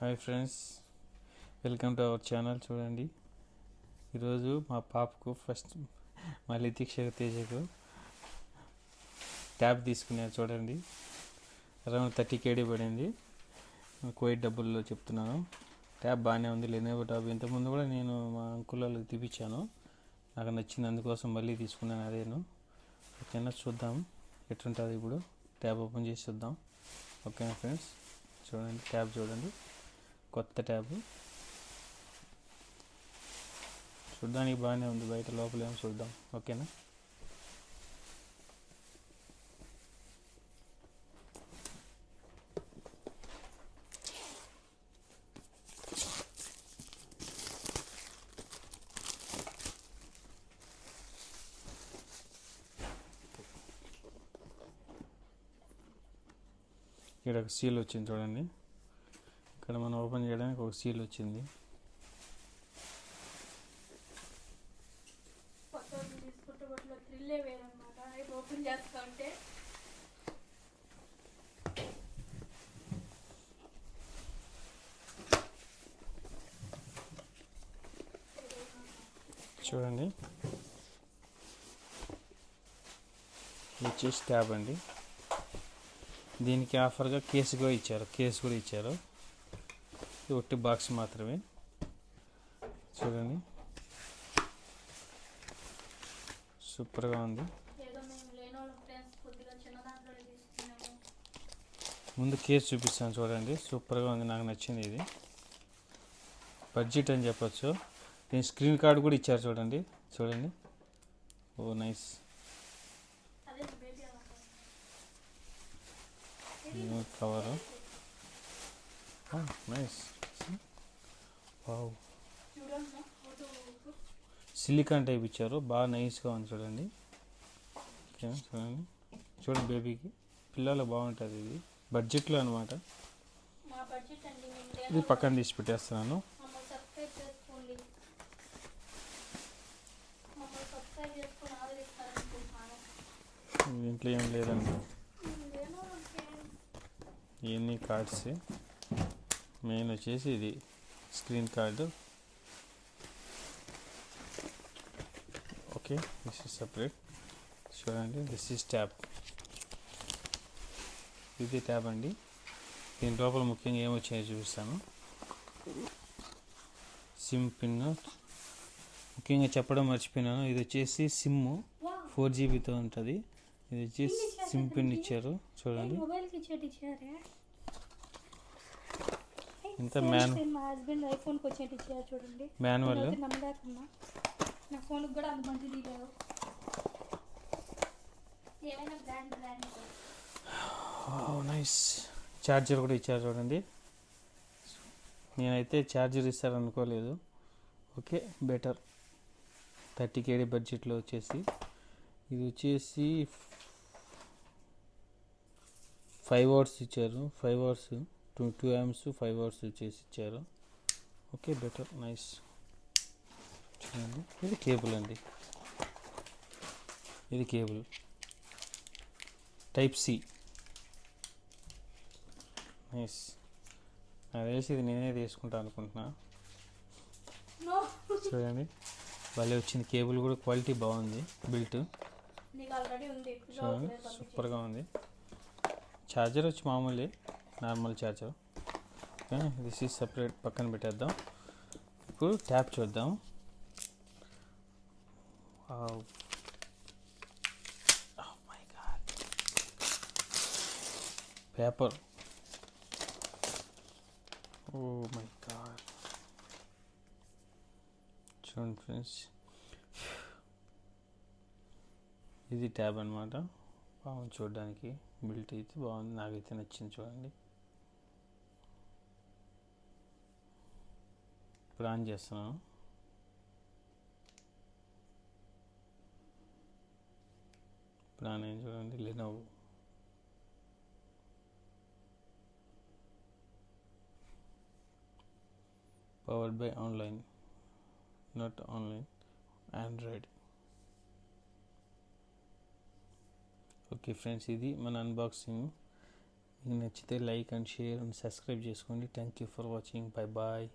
Hi friends welcome to our channel చూడండి. ఈరోజు మా పాపకు ఫస్ట్ మా లితిక్ష తేజకు ట్యాబ్ తీసుకున్నాను చూడండి. అరౌండ్ థర్టీ కేడీ పడింది. కోయిట్ డబ్బుల్లో చెప్తున్నాను. ట్యాబ్ బాగానే ఉంది లెనోవో ట్యాబ్ ఇంతకుముందు కూడా నేను మా అంకుల్ వాళ్ళకి తీపిచ్చాను. నాకు నచ్చింది అందుకోసం మళ్ళీ తీసుకున్నాను అదేను. ఓకేనా చూద్దాం. ఎట్లుంటుంది ఇప్పుడు? ట్యాబ్ ఓపెన్ చేసి చూద్దాం. ఓకేనా ఫ్రెండ్స్? చూడండి ట్యాబ్ చూడండి. కొత్త ట్యాబ్. చూడడానికి బాగానే ఉంది బయట లోపల ఏమో చూద్దాం. ఓకేనా? ఇక్కడ ఒక సీల్ వచ్చింది చూడండి. ఇక్కడ మనం ఓపెన్ చేయడానికి ఒక సీల్ వచ్చింది. చూడండి. వచ్చేసి ట్యాబ్ అండి. దీనికి ఆఫర్గా కేసు కూడా ఇచ్చారు. కేసు కూడా ఇచ్చారు. ఇది ఒట్టి బాక్స్ మాత్రమే. చూడండి. సూపర్గా ఉంది. ముందు కేసు చూపిస్తాను చూడండి. సూపర్గా ఉంది నాకు నచ్చింది ఇది. బడ్జెట్ అని చెప్పొచ్చు. దీని స్క్రీన్ కార్డు కూడా ఇచ్చారు చూడండి. చూడండి. ఓ nice. Cover nice silicone type ఇచ్చారు. బాగా నైస్గా ఉంది చూడండి. చూడండి. చూడండి బేబీకి. పిల్లలు బాగుంటుంది ఇది. బడ్జెట్లో అనమాట ఇది పక్కన తీసి పెట్టేస్తున్నాను. దీంట్లో ఏం లేదండి. ఇవన్నీ కార్డ్స్. మెయిన్ వచ్చేసి ఇది. Screen card. Okay this is separate. చూడండి దిస్ ఇస్ ట్యాబ్. ఇది ట్యాబ్ అండి. దీని లోపల ముఖ్యంగా ఏమొచ్చాయో చూపిస్తాను. సిమ్ పిన్ ముఖ్యంగా చెప్పడం మర్చిపోయినాను. ఇది వచ్చేసి సిమ్ ఫోర్ జీబీతో ఉంటుంది. ఇది వచ్చేసి సిమ్ పిన్ ఇచ్చారు. చూడండి. మొబైల్కి ఇచ్చేటి ఇచ్చారే ఇంత మ్యాన్ మా హస్బెండ్ ఐఫోన్కి వచ్చేటి ఇచ్చారు చూడండి. మాన్యువల్ నేనైతే నమ్మలేకున్నా. నా ఫోన్కి కూడా అంత మంచిది లేదు ఏమైనా బ్రాండ్ బ్రాండ్ నైస్. ఛార్జర్ కూడా ఇచ్చారు చూడండి. నేనైతే ఛార్జర్ ఇస్తారనుకోలేదు. Okay better. థర్టీ కేడీ బడ్జెట్లో వచ్చేసి. ఇది వచ్చేసి ఫైవ్ అవర్స్ ఇచ్చారు. Five hours two two amps five hours వచ్చేసి ఇచ్చారు. ఓకే బెటర్ నైస్ చూడండి. ఇది కేబుల్ అండి. ఇది కేబుల్ టైప్ సి నైస్ నాకు తెలిసి ఇది నేనే తీసుకుంటా అనుకుంటున్నా. చూడండి. భలే వచ్చింది. కేబుల్ కూడా క్వాలిటీ బాగుంది. బిల్ట్ చూడండి. సూపర్గా ఉంది. ఛార్జర్ వచ్చి మామూలే. Normal charger okay this is separate పక్కన పెట్టేద్దాం. ఇప్పుడు ట్యాప్ చూద్దాం. My oh paper. Oh my god చూడండి ఫ్రెండ్స్. ఇది ట్యాబ్ అనమాట బాగుంది చూడడానికి. బిల్ట్ అయితే బాగుంది. నాకైతే నచ్చింది చూడండి. ఇప్పుడు ఆన్ చేస్తున్నాను ఇప్పుడు ఆన్ అయింది చూడండి Lenovo powered by online not online Android okay friends ఇది మన అన్బాక్సింగ్ మీకు నచ్చితే like and share and subscribe చేసుకోండి. Thank you for watching bye bye